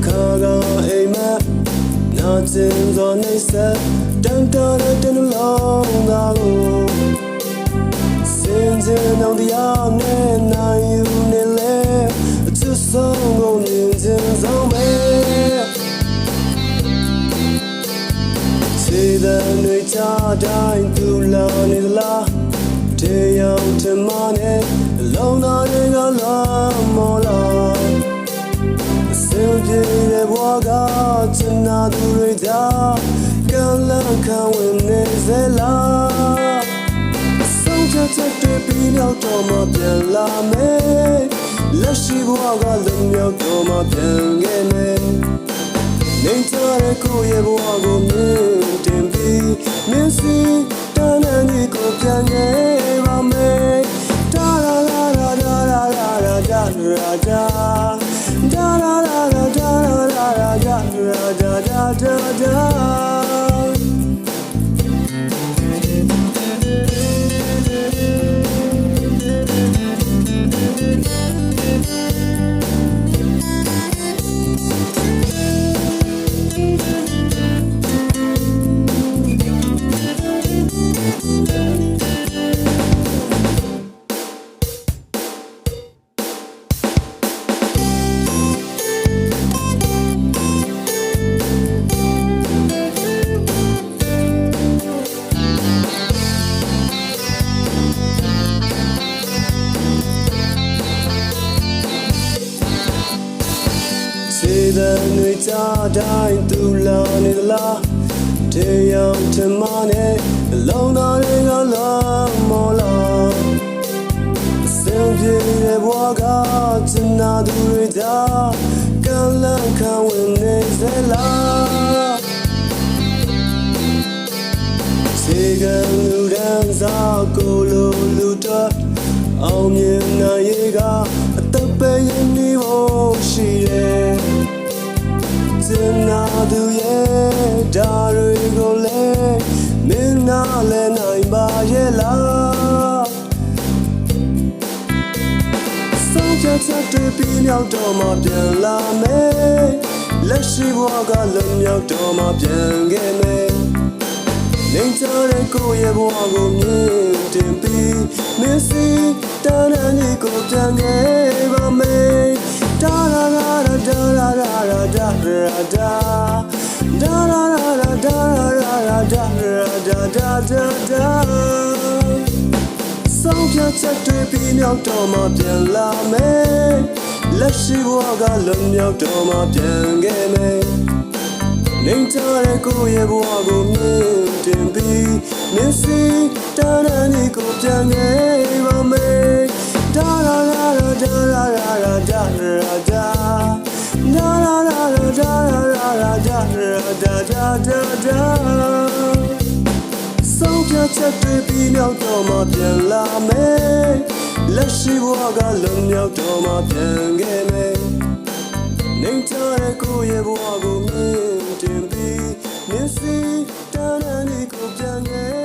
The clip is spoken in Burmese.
輝い Curtains on they set Dun dun dun dun along I go Sins in on the arm and now you need left It's a song on Indians on me See the night dying through long is la Day out to morning Alone on in a long more long စေပြေတဲ့ဘွားကချင်နာသူ ခဝင်နေစေလားဆုံးချက်ချက်တွေပြီးတော့တော့မပြန်လာမယ်လက်ရှိဘဝကလုံမြောက်တော့မပြန်ခဲ့မယ်နေချရကိုရဲ့ဘဝကိုမြင်တင်ပြီးမြင်စီတန်းတန်းကြီးကိုပြန်ခဲ့ပါမယ်ဒါလာလာလာဒါလာလာဒါဒါဒါဒါဒါလာလာလာဒါလာလာဒါဒါဒါဒါဒါ တံတွေချတိုင်းသူလာနေသလားတေယောင်ထမနဲ့လုံသားတွေကလာမော်လာစင်ပြေတဲ့ဘဝကချင်နာသူတွေသာကလန်ခံဝင်နေစေလားခြေကံလူဒန်းစားကိုလိုလူတော့အောင်မြင်နိုင်ရက ဆက်တွေ့ပြီးမြောက်တော့မှပြန်လာမယ်လက်ရှိဘဝကလွန်မြောက်တော့မှပြန်ခဲ့မယ်နေကြတဲ့ကိုယ့်ရဲ့ဘဝကိုမြင်တင်ပြီးမင်းစီတန်းတန်းဒီကိုပြန်ခဲ့ပါမယ်ဒါရာရာဒါရာရာဒါရာရာဒါဒါရာရာဒါရာရာဒါရာရာဒါရာရာဒါ စောင့်ပြချက်တွေပြီးမြောက်တော့မှပြန်လာမယ်လက်ရှိဘဝကလုံမြောက်တော့မှပြန်ခဲ့မယ်နေကြတဲ့ကိုယ့်ရဲ့ဘဝကိုမြင်တင်ပြီးမင်းစီတန်းတန်းကြီးကိုပြန်ခဲ့ပါမယ်ဒါရာရာရာဒါရာရာရာဒါရာဒါဒါရာရာရာဒါရာရာရာဒါရာဒါဒါဒါဒါစောင့်ပြ ချက်တွေပြီးမြောက်တော့မှပြန်လာမယ်လက်ရှိဘဝကလုံမြောက်တော့မှပြန်ခဲ့မယ်နေကြတဲ့ကိုယ့်ရဲ့ဘဝကိုမြင်တင်ပြီးမျက်စိတန်းတန်းလေးကိုပြန်ခဲ့